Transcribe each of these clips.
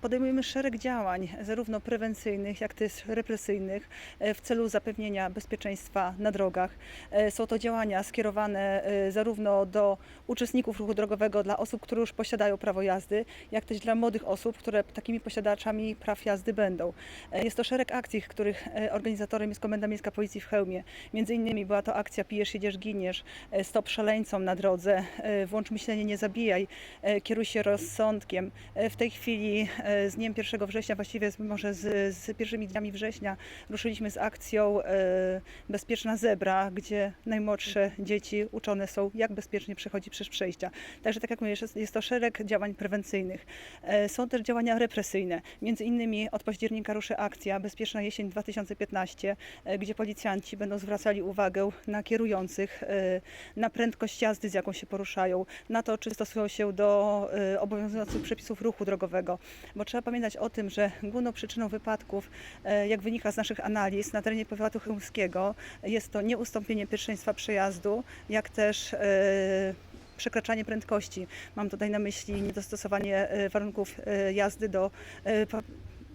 podejmujemy szereg działań, zarówno prewencyjnych, jak też represyjnych, e, w celu zapewnienia bezpieczeństwa na drogach. E, Są to działania skierowane e, zarówno do uczestników ruchu drogowego, dla osób, które już posiadają prawo jazdy, jak też dla młodych osób, które takimi posiadaczami praw jazdy będą. Jest to szereg akcji, których organizatorem jest Komenda Miejska Policji w Chełmie. Między innymi była to akcja Pijesz, jedziesz, giniesz, Stop szaleńcom na drodze, Włącz myślenie, nie zabijaj, Kieruj się rozsądkiem. W tej chwili z dniem 1 września, właściwie może z, z pierwszymi dniami września, ruszyliśmy z akcją e, Bezpieczna Zebra, gdzie najmłodsze dzieci uczone są, jak bezpiecznie przechodzić przez przejścia. Także tak jak mówię, jest, to szereg działań prewencyjnych. E, Są też działania represyjne. Między innymi od października ruszy akcja Bezpieczna Jesień 2015, e, gdzie policjanci będą zwracali uwagę na kierujących, e, na prędkość jazdy, z jaką się poruszają, na to, czy stosują się do e, obowiązujących przepisów ruchu drogowego. Bo trzeba pamiętać o tym, że główną przyczyną wypadków, e, jak wynika z naszych analiz na terenie powiatu chełmskiego, jest to nieustąpienie pierwszeństwa przejazdu, jak też e, przekraczanie prędkości. Mam tutaj na myśli niedostosowanie e, warunków jazdy do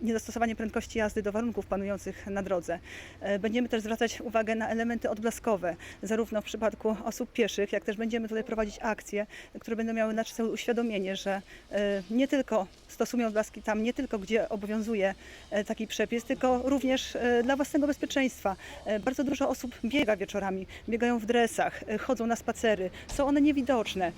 niedostosowanie prędkości jazdy do warunków panujących na drodze. E, Będziemy też zwracać uwagę na elementy odblaskowe, zarówno w przypadku osób pieszych, jak też będziemy tutaj prowadzić akcje, które będą miały na celu uświadomienie, że e, nie tylko stosują odblaski tam, nie tylko gdzie obowiązuje e, taki przepis, tylko również dla własnego bezpieczeństwa. Bardzo dużo osób biega wieczorami, biegają w dresach, chodzą na spacery. Są one niewidoczne.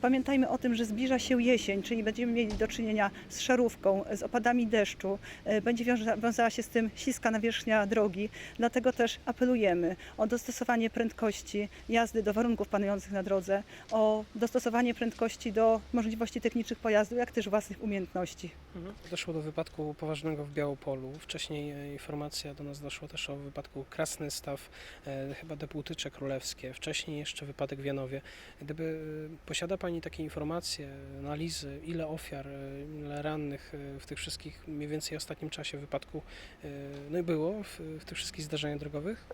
Pamiętajmy o tym, że zbliża się jesień, czyli będziemy mieli do czynienia z szarówką, z opadami deszczu. E, Będzie wiąza- wiązała się z tym śliska nawierzchnia drogi. Dlatego też apelujemy o dostosowanie prędkości jazdy do warunków panujących na drodze, o dostosowanie prędkości do możliwości technicznych pojazdu, jak też własnych umiejętności. Doszło do wypadku poważnego w Białopolu. Wcześniej e, informacja do nas doszła też o wypadku Krasny Staw, e, chyba Deputycze Królewskie. Wcześniej jeszcze wypadek w Janowie. Gdyby e, posiada Pani takie informacje, analizy, ile ofiar, e, ile rannych w tych wszystkich mniej więcej ostatnim czasie wypadku e, no i było w, w tych wszystkich zdarzeniach drogowych?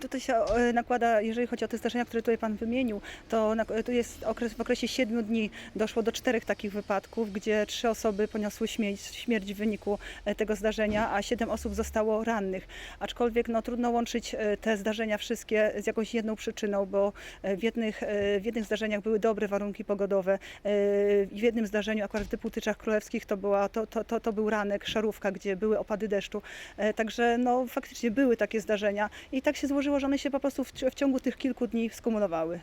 Tutaj się nakłada, jeżeli chodzi o te zdarzenia, które tutaj Pan wymienił, to to jest okres, w okresie 7 dni doszło do czterech takich wypadków, gdzie trzy osoby poniosły śmierć, w wyniku e, tego zdarzenia, a siedem osób zostało rannych. Aczkolwiek no, trudno łączyć e, te zdarzenia wszystkie z jakąś jedną przyczyną, bo e, w jednych, w jednych zdarzeniach były dobre warunki pogodowe. W jednym zdarzeniu, akurat w typu Tyczach Królewskich, to, była, to, to, to, to był ranek, szarówka, gdzie były opady deszczu. Także no, faktycznie były takie zdarzenia i tak się złożyło, że one się po prostu w, w ciągu tych kilku dni skumulowały.